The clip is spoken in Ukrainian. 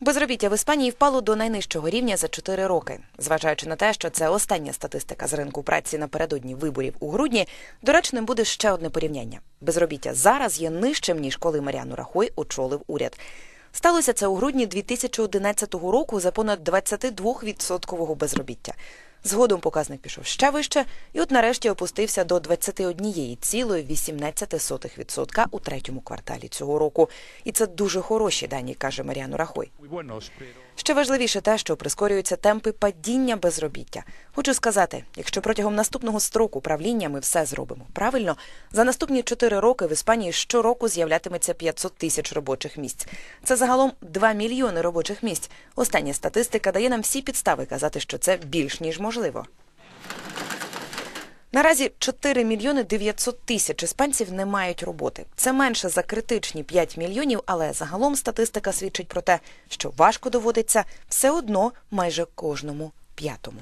Безробіття в Іспанії впало до найнижчого рівня за 4 роки. Зважаючи на те, що це остання статистика з ринку праці напередодні виборів у грудні, доречним буде ще одне порівняння. Безробіття зараз є нижчим ніж коли Маріану Рахой очолив уряд. Сталося це у грудні 2011 року за понад 22% безробіття. Згодом показник пішов ще вище, і от нарешті опустився до 21,18% у третьому кварталі цього року. І це дуже хороші дані, каже Маріану Рахой. Ще важливіше те, що прискорюються темпи падіння безробіття. Хочу сказати, якщо протягом наступного строку правління ми все зробимо правильно, за наступні 4 роки в Іспанії щороку з'являтиметься 500 тисяч робочих місць. Це загалом 2 мільйони робочих місць. Остання статистика дає нам всі підстави казати, що це більш ніж можливо. Наразі 4 мільйони 900 тисяч іспанців не мають роботи. Це менше за критичні 5 мільйонів, але загалом статистика свідчить про те, що важко доводиться все одно майже кожному п'ятому.